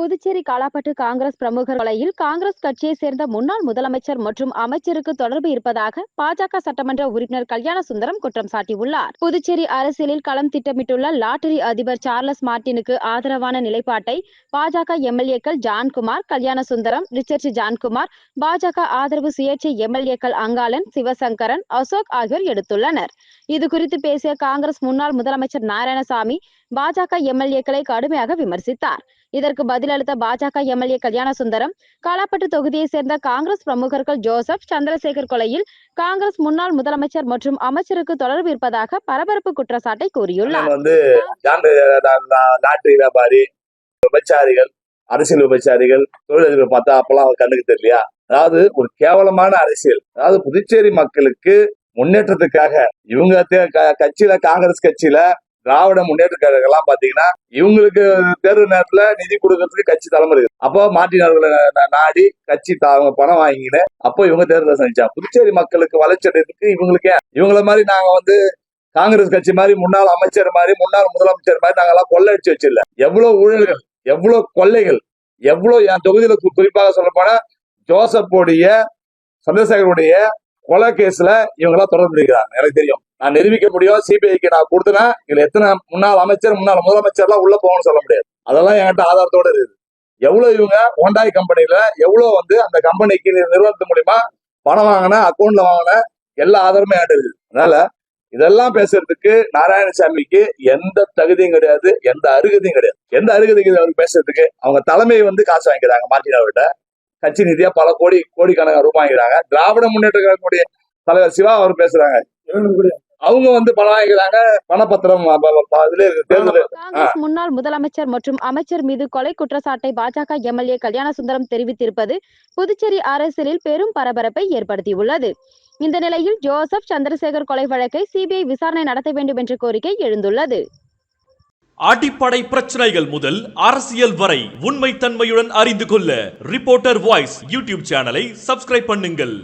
புதுச்சேரி காலாப்பட்டு காங்கிரஸ் பிரமுகர் கொலையில் காங்கிரஸ் கட்சியைச் சேர்ந்த முன்னாள் முதலமைச்சர் மற்றும் அமைச்சருக்கு தொடர்பு இருப்பதாக பாஜக சட்டமன்ற உறுப்பினர் கல்யாண சுந்தரம் குற்றம் சாட்டியுள்ளார். புதுச்சேரி அரசியலில் களம் திட்டமிட்டுள்ள லாட்டரி அதிபர் சார்லஸ் மார்டினுக்கு ஆதரவான நிலைப்பாட்டை பாஜக எம்எல்ஏக்கள் ஜான்குமார் கல்யாண சுந்தரம் ரிச்சர்ட் ஜான்குமார் பாஜக ஆதரவு சுயேட்சை எம்எல்ஏக்கள் அங்காளன் சிவசங்கரன் அசோக் ஆகியோர் எடுத்துள்ளனர். இது குறித்து பேசிய காங்கிரஸ் முன்னாள் முதலமைச்சர் நாராயணசாமி பாஜக எம்எல்ஏக்களை கடுமையாக விமர்சித்தார். இதற்கு பதிலளித்த பாஜக எம்எல்ஏ கல்யாண சுந்தரம் காலாப்பட்டு தொகுதியை சேர்ந்த காங்கிரஸ் பிரமுகர்கள் ஜோசப் சந்திரசேகர் கொலையில் காங்கிரஸ் முன்னாள் முதலமைச்சர் மற்றும் அமைச்சருக்கு தொடர்பு இருப்பதாக பரபரப்பு குற்றச்சாட்டை கூறியுள்ளார். வந்து லாட்டரி வியாபாரி விபச்சாரிகள் அரசியல் விபச்சாரிகள் தொழிலதிபர் பார்த்தா அப்பெல்லாம் அவர் கண்ணுக்கு தெரியலையா? அதாவது ஒரு கேவலமான அரசியல். அதாவது புதுச்சேரி மக்களுக்கு முன்னேற்றத்துக்காக இவங்க க- கட்சியில காங்கிரஸ் கட்சியில திராவிட முன்னேற்ற கழகம்லாம் பாத்தீங்கன்னா இவங்களுக்கு தேர்வு நேரத்துல நிதி கொடுக்கறதுக்கு கட்சி தலைமை இருக்கு அப்போ மாட்டினவர்களை நாடி கட்சி த- அவங்க பணம் வாங்கிக்கின்னு அப்போ இவங்க தேர்தலை சந்திச்சா புதுச்சேரி மக்களுக்கு வளர்ச்சி அடைறதுக்கு இவங்களுக்கு இவங்கள மாதிரி நாங்க வந்து காங்கிரஸ் கட்சி மாதிரி முன்னாள் அமைச்சர் மாதிரி முன்னாள் முதலமைச்சர் மாதிரி நாங்கெல்லாம் கொள்ளடிச்சு வச்சிடல. எவ்வளவு ஊழல்கள் எவ்வளவு கொள்ளைகள் எவ்வளவு என் தொகுதியில குறிப்பாக சொல்ல போனா ஜோசப்போடைய சந்திரசேகருடைய கொலை கேஸ்ல இவங்க எல்லாம் தொடர்பு இருக்கிறாங்க. எனக்கு தெரியும். நான் நிரூபிக்க முடியும் சிபிஐக்கு நான் கொடுத்தனா இதுல எத்தனை முன்னாள் அமைச்சர் முன்னாள் முதலமைச்சர்லாம் உள்ள போகணும்னு சொல்ல முடியாது. அதெல்லாம் என்கிட்ட ஆதாரத்தோட இருக்குது. எவ்வளவு இவங்க ஹோண்டாய் கம்பெனியில எவ்வளவு வந்து அந்த கம்பெனிக்கு நிறுவனத்து மூலியமா பணம் வாங்கின அக்கௌண்ட்ல வாங்கின எல்லா ஆதாரமும் என்கிட்ட இருக்குது. அதனால இதெல்லாம் பேசுறதுக்கு நாராயணசாமிக்கு எந்த தகுதியும் கிடையாது எந்த அருகதையும் கிடையாது. எந்த அருகதையும் அவருக்கு பேசுறதுக்கு அவங்க தலைமை வந்து காசு வாங்கிக்கிறாங்க மார்டினாவிட்ட கட்சி நிதியா பல கோடி கோடிக்கணக்கான ரூபாய் வாங்கிக்கிறாங்க. திராவிட முன்னேற்ற கழகக்கூடிய தலைவர் சிவா அவர் பேசுறாங்க. அவங்க வந்து பணம் வாங்கிக்கிறாங்க பணப்பத்திரம் முன்னாள் முதலமைச்சர் மற்றும் அமைச்சர் மீது கொலை குற்றச்சாட்டை பாஜக எம்எல்ஏ கல்யாண சுந்தரம் தெரிவித்திருப்பது புதுச்சேரி அரசியலில் பெரும் பரபரப்பை ஏற்படுத்தியுள்ளது. இந்த நிலையில் ஜோசப் சந்திரசேகர் கொலை வழக்கை சிபிஐ விசாரணை நடத்த வேண்டும் என்ற கோரிக்கை எழுந்துள்ளது. அடிப்படை பிரச்சனைகள் முதல் அரசியல் வரை உண்மை தன்மையுடன் அறிந்து கொள்ள ரிப்போர்ட்டர் வாய்ஸ் யூடியூப் சேனலை சப்ஸ்கிரைப் பண்ணுங்கள்.